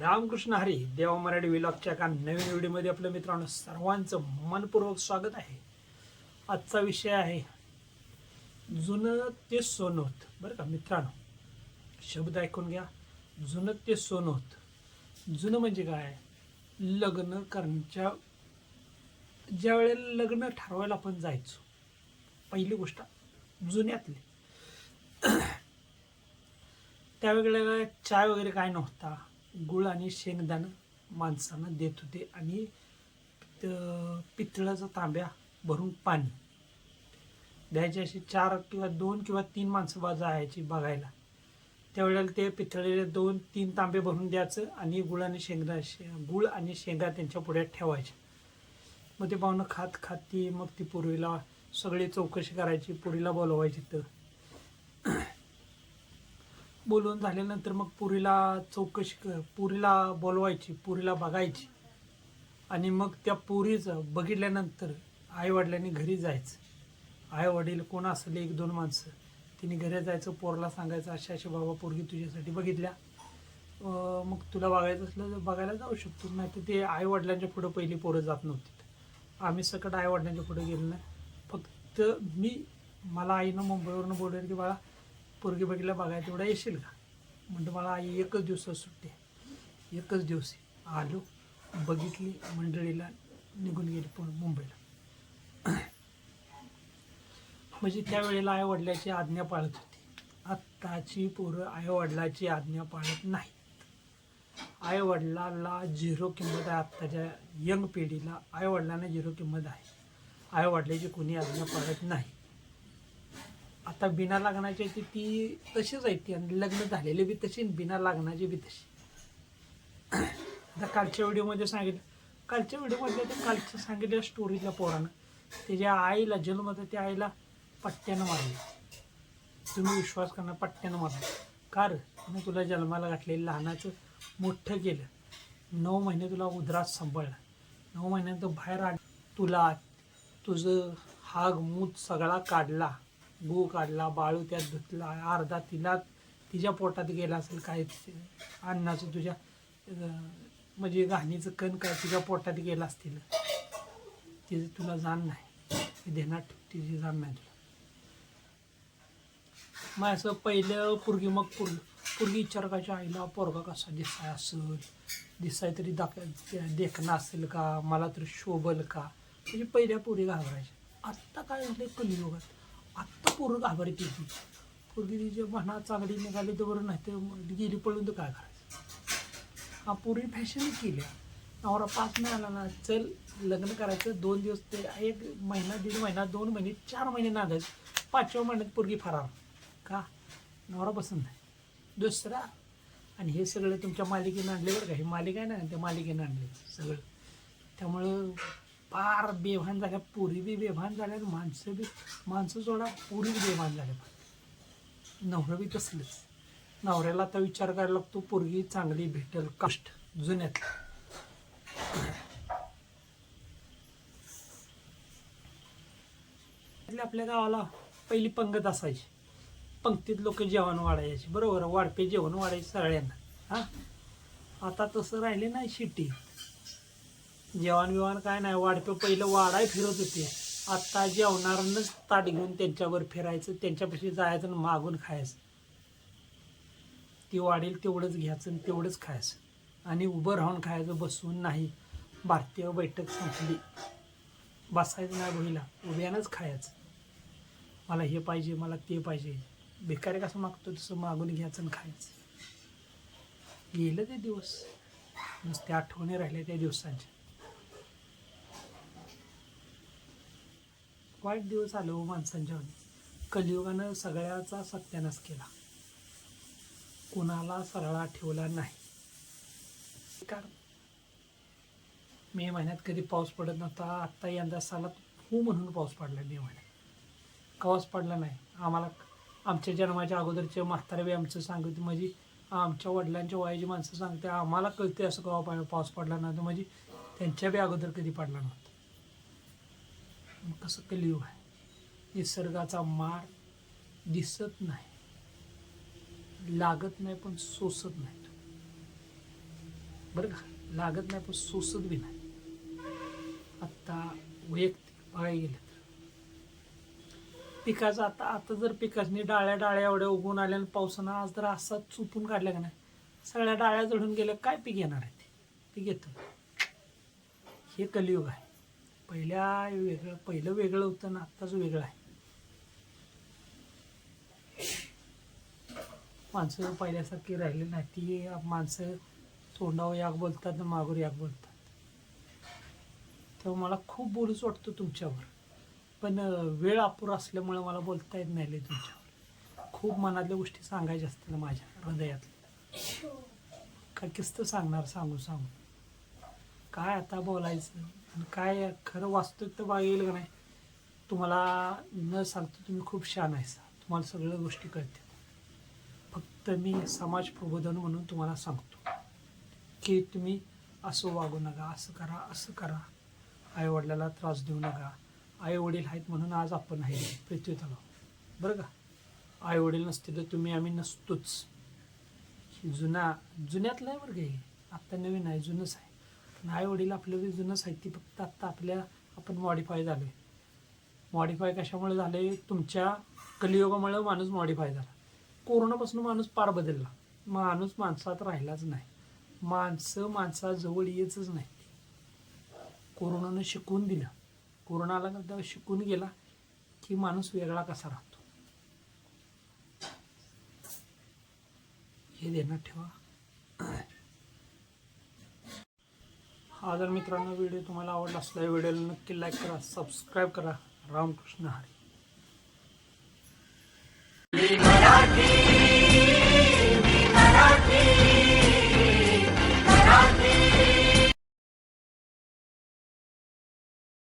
रामकृष्ण हरी देवा मराठी विलॉगच्या एका नवीन व्हिडिओमध्ये आपल्या मित्रांनो सर्वांचं मनपूर्वक स्वागत आहे. आजचा विषय आहे जुनं ते सोनोत. होत बरं का मित्रांनो शब्द ऐकून घ्या. जुनं ते सोनोत. जुनं म्हणजे काय? लग्न करण्याच्या ज्या वेळेला लग्न ठरवायला आपण जायचो. पहिली गोष्ट जुन्यातली. त्यावेळेला चाय वगैरे काय नव्हता. गुळ आणि शेंगदाणं माणसांना देत होते आणि पितळाचा तांब्या भरून पाणी. द्यायचे अशी चार किंवा दोन किंवा तीन माणसं बाजा यायची बघायला. त्यावेळेला ते पितळेले दोन तीन तांबे भरून द्यायचं आणि गुळ आणि शेंगदा शे गुळ आणि शेंगा त्यांच्या पुढ्यात ठेवायचे. मग ते पाहुणं खात खात ती मग ती पूर्वीला सगळी चौकशी करायची पुरीला बोलवायची तर बोलवून झाल्यानंतर मग पुरीला चौकशी पुरीला बोलवायची पुरीला बघायची. आणि मग त्या पुरीचं बघितल्यानंतर आईवडिलांनी घरी जायचं. आई वडील कोण असले एक दोन माणसं तिने घरी जायचं पोरला सांगायचं अशा अशा बाबा पोरगी तुझ्यासाठी बघितल्या. मग तुला बघायचं असलं तर बघायला जाऊ शकतो. नाही तर ते आईवडिलांच्या पुढं पहिली पोरं जात नव्हती. आम्ही सकट आईवडिलांच्या पुढे गेलो नाही. फक्त मी मला आईनं मुंबईवरून बोलवलं की बाळा पोरगी बघितल्या बघायला तेवढा येशील का? म्हणतो मला आई एकच दिवसात सुट्टी एकच दिवस आलो बघितली मंडळीला निघून गेली पण मुंबईला. म्हणजे त्यावेळेला आई वडिलाची आज्ञा पाळत होती. आत्ताची पोरं आई वडिलाची आज्ञा पाळत नाही आई वडिलाला झिरो किंमत आहे आत्ताच्या यंग पिढीला. आई वडिलांना झिरो किंमत आहे. आई वडिलाची कोणी आज्ञा पाळत नाही. आता बिना लग्नाची ती ती तशीच आहे ती. आणि लग्न झालेली बी तशी आणि बिना लग्नाची बी तशी. आता कालच्या व्हिडिओमध्ये सांगितलं कालच्या व्हिडिओमध्ये ते कालच्या सांगितल्या स्टोरीच्या पोरानं त्याच्या आईला जन्मत त्या आईला पट्ट्यानं मारलं. तुम्ही विश्वास करणार पट्ट्यानं मारलं. कार मी तुला जन्माला घातलेलं लहानाचं मोठं केलं. नऊ महिने तुला उदरात सांभाळलं. नऊ महिन्यानंतर बाहेर आण तुला तुझं हाग मूत सगळा काढला. गू काढला बाळू त्यात धुतला अर्धा तिला तिच्या पोटात गेला असेल काय अन्नाचं तुझ्या म्हणजे घाणीचं कण काय तुझ्या पोटात गेला असतील. तिचं तुला जाण नाही. देणार तिची जाण नाही तुला. मग असं पहिलं पुरगी मग पुर पुरगी विचारकाच्या करायची आईला पोरगा कसा दिसाय असेल? दिसाय तरी दाख देखणं असेल का? मला तरी शोभल का? म्हणजे पहिल्या पुरी घाबरायच्या. आत्ता काय झालं कलियुगात? पोरं घाबरते ती पोरगी तिची म्हणा चांगली निघाली तर बरं नाही तर गेली पळून तर काय करायचं? हा पूर्वी फॅशन केल्या. नवरा पाच मिळाला ना चल लग्न करायचं दोन दिवस ते एक महिना दीड महिना दोन महिने चार महिने नांदायचं. पाचव्या महिन्यात पोरगी फरार. का? नवरा पसंत नाही. दुसरा आणि हे सगळं तुमच्या मालिकेनं आणले बरं का? हे मालिका आहे ना त्या मालिकेनं आणले सगळं. त्यामुळं फार बेभान झाल्या पूर्वी बी बेभान झाल्या माणसं बी माणसं जोडा पोरी बेभान झाल्या नवरं बी तसलंच. नवऱ्याला आता विचार करायला लागतो पोरगी चांगली भेटल कष्ट जुन्यात. आपल्या गावाला पहिली पंगत असायची. पंक्तीत लोक जेवण वाढायचे. बरोबर वाढपे जेवण वाढायचे सगळ्यांना. हां? आता तसं राहिले नाही शिटी जेवण बिवण काय नाही वाढपे पहिलं वाढाय फिरत होते. आत्ता जेवणारनंच ताट घेऊन त्यांच्यावर फिरायचं त्यांच्यापाशी जायचं आणि मागून खायचं. ती वाढेल तेवढंच घ्यायचं आणि तेवढंच खायचं. आणि उभं राहून खायचं बसून नाही. भारतीय बैठक संपली. बसायचं नाही बहिला उभ्यानंच खायचं. मला हे पाहिजे मला ते पाहिजे. भिकारी कसं मागतो तसं मागून घ्यायचं आणि खायचं. गेलं ते दिवस. नुसते आठवणी राहिल्या त्या दिवसांच्या. वाईट दिवस आले हो माणसांच्या कलियुगानं सगळ्याचा सत्यानाश केला. कुणाला सरळा ठेवला नाही. कारण मे महिन्यात कधी पाऊस पडत नव्हता आत्ता यंदा सालात हू म्हणून पाऊस पडला मे महिन्यात. कवाच पडला नाही. आम्हाला आमच्या जन्माच्या अगोदरचे म्हातारे बी आमचं सांगते म्हणजे आमच्या वडिलांच्या वयाची माणसं सांगते आम्हाला कळते असं कवा पाऊस पडला नव्हता म्हणजे त्यांच्या बी अगोदर कधी पडला नव्हता. कसं कलियुग आहे? निसर्गाचा मार दिसत नाही. लागत नाही पण सोसत नाही बरं का? लागत नाही पण सोसत बी नाही. आत्ता वैयक्तिक बघायला गेलं तर. पिकाचं आता आता जर पिकासनी डाळ्या डाळ्या एवढ्या उगवून आल्या आणि पावसानं आज जर असा चुपून काढल्या का नाही? सगळ्या डाळ्या जडून गेल्या काय पीक येणार आहे ते? पीक येतं. हे कलियुग आहे. पहिल्या वेगळं पहिलं वेगळं होतं ना आत्ताच वेगळं आहे. माणसं पहिल्यासारखी राहिली नाही ती माणसं तोंडावर याक बोलतात आणि मागूर याक बोलतात. तेव्हा मला खूप बोलूच वाटतं तुमच्यावर. पण वेळ अपुरा असल्यामुळे मला बोलता येत नाही तुमच्यावर. खूप मनातल्या गोष्टी सांगायच्या असतात माझ्या हृदयातल्या. काय किस्त सांगणार सांगू सांगू. काय आता बोलायचं? काय खरं वास्तविकता बघेल का नाही तुम्हाला न सांगतो तुम्ही खूप छान आहेसा तुम्हाला सगळ्या गोष्टी कळतात फक्त मी समाज प्रबोधन म्हणून तुम्हाला सांगतो की तुम्ही असं वागू नका असं करा असं करा. आईवडिलाला त्रास देऊ नका. आई वडील आहेत म्हणून आज आपण आहे पृथ्वी तलाव. बरं का? आई वडील नसते तर तुम्ही आम्ही नसतोच. जुना जुन्यातलं आहे बरं का हे. आत्ता नवीन आहे जुनंच आहे. आई वडील आपलं जुनं साहित्य फक्त आत्ता आपल्या आपण मॉडिफाय झालो. आहे मॉडीफाय कशामुळे झाले? तुमच्या कलियुगामुळे माणूस मॉडिफाय झाला. कोरोनापासून माणूस पार बदलला. माणूस माणसात राहिलाच नाही. माणसं माणसाजवळ येतच नाही कोरोनानं शिकवून दिलं. कोरोनाला नंतर शिकून गेला की माणूस वेगळा कसा राहतो? हे देण्यात ठेवा. हा जर मित्रांनो व्हिडिओ तुम्हाला आवडला असला या व्हिडिओला नक्की लाईक करा सबस्क्राईब करा. रामकृष्ण हरी.